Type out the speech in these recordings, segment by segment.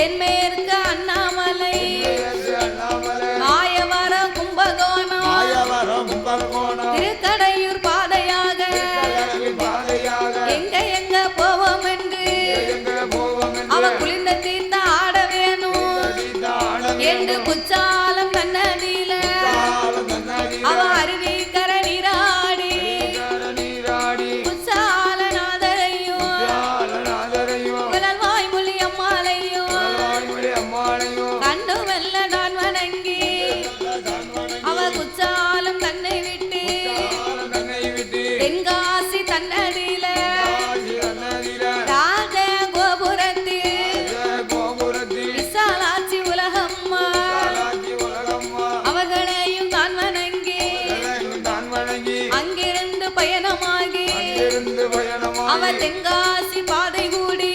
in mê அவ தெங்காசி பாதை கூடி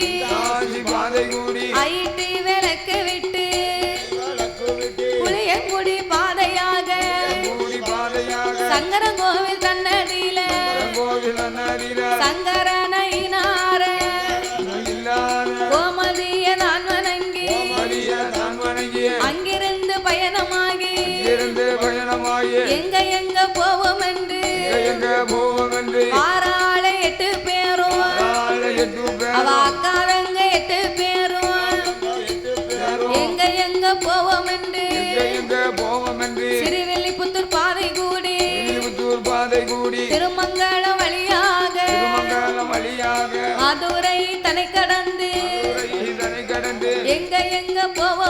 பாதை கூடி ஐட்டி விளக்கு விட்டு புளியங்குடி பாதையாக சங்கர கோவில் தன்னடியில சங்கரனையினார கோமதிய நான் வணங்கி அங்கிருந்து பயணமாகி எங்க எங்க போவோம் என்று ஆரா மதுரை தனை கடந்து எங்க எங்க போவோம்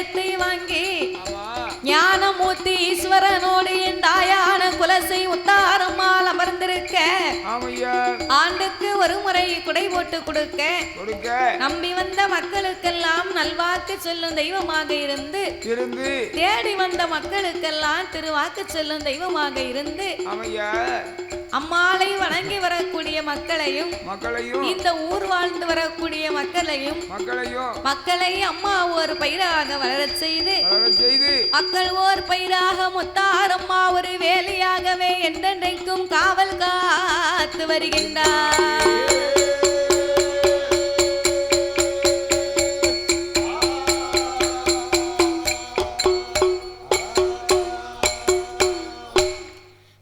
கையெழுத்தை வாங்கி ஞானமூர்த்தி ஈஸ்வரனோடு என் தாயான குலசை உத்தாரமால் அமர்ந்திருக்க ஆண்டுக்கு ஒரு முறை குடை போட்டு கொடுக்க நம்பி வந்த மக்களுக்கெல்லாம் நல்வாக்கு சொல்லும் தெய்வமாக இருந்து தேடி வந்த மக்களுக்கெல்லாம் திருவாக்கு சொல்லும் தெய்வமாக இருந்து அம்மாளை வணங்கி வரக்கூடிய மக்களையும் மக்களையும் இந்த ஊர் வாழ்ந்து வரக்கூடிய மக்களையும் மக்களையும் மக்களை அம்மா ஒரு பயிராக வளரச் செய்து செய்து மக்கள் ஓர் பயிராக முத்தார் அம்மா ஒரு வேலையாகவே என்றென்றைக்கும் காவல் காத்து வருகின்றார்.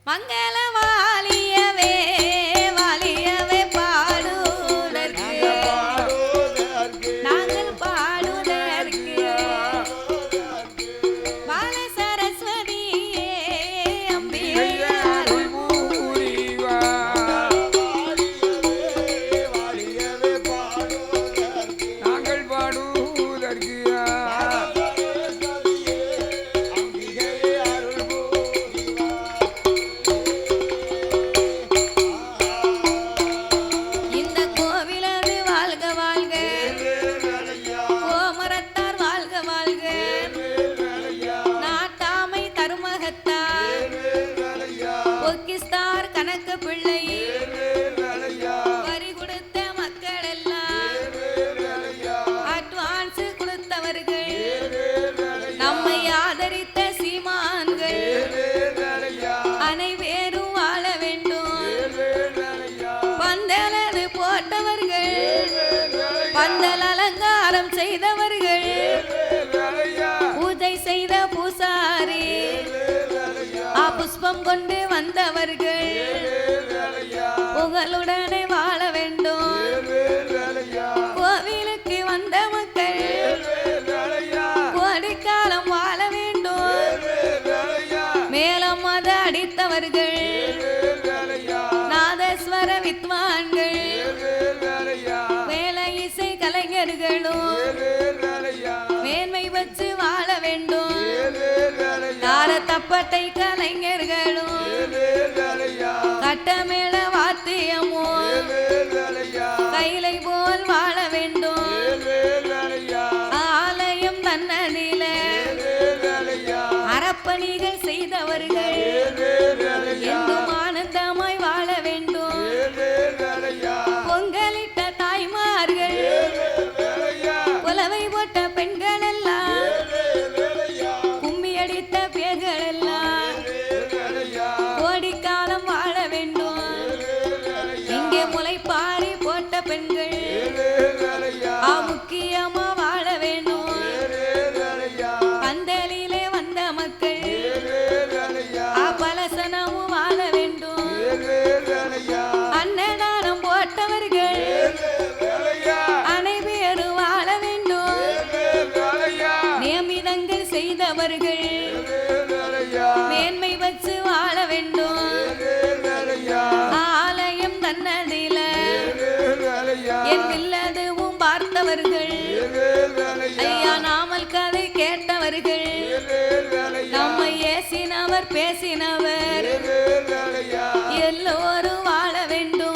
மங்கள ஆதரித்த சீமான்கள். அனைவேரும் வாழ வேண்டும். பந்தலது போட்டவர்கள். பந்தல் அலங்காரம் செய்தவர்கள். பூஜை செய்த பூசாரி. ஆ புஷ்பம் கொண்டு வந்தவர்கள். புகழுடனே மேல வாத்தியமோ? பேசினவர். எல்லோரும் வாழ வேண்டும்.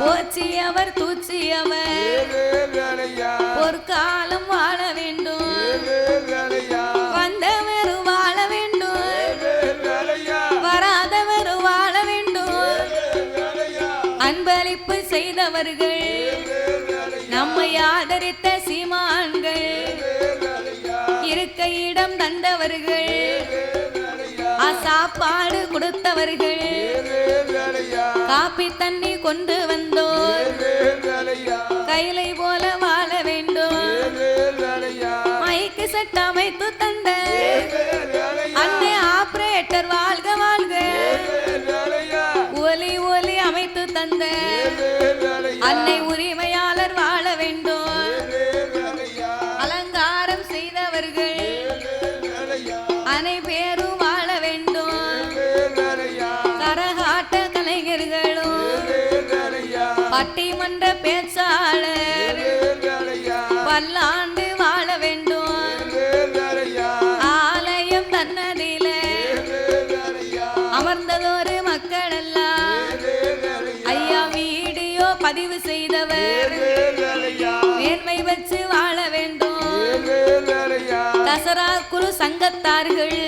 போச்சியவர் தூச்சியவர் ஒரு காலம் வாழ வேண்டும். வந்தவர் வாழ வேண்டும். வராதவர் வாழ வேண்டும். அன்பளிப்பு செய்தவர்கள். நம்மை ஆதரித்த சீமான்கள். இருக்க இடம் தந்தவர்கள். சாப்பாடு கொடுத்தவர்கள். காப்பி தண்ணி கொண்டு வந்தோர் கைலை போல வாழ வேண்டும். மைக்கு சட்டமைத்து தந்த பட்டிமன்ற பேச்சாளர். பல்லாண்டு வாழ வேண்டும். ஆலயம் தன்னதியில அமர்ந்ததொரு மக்கள் எல்லாம் ஐயா வீடியோ பதிவு செய்தவர். நேர்மை வச்சு வாழ வேண்டும். தசரா குரு சங்கத்தார்கள்.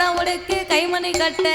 கடவுளுக்கு கைமணி கட்ட.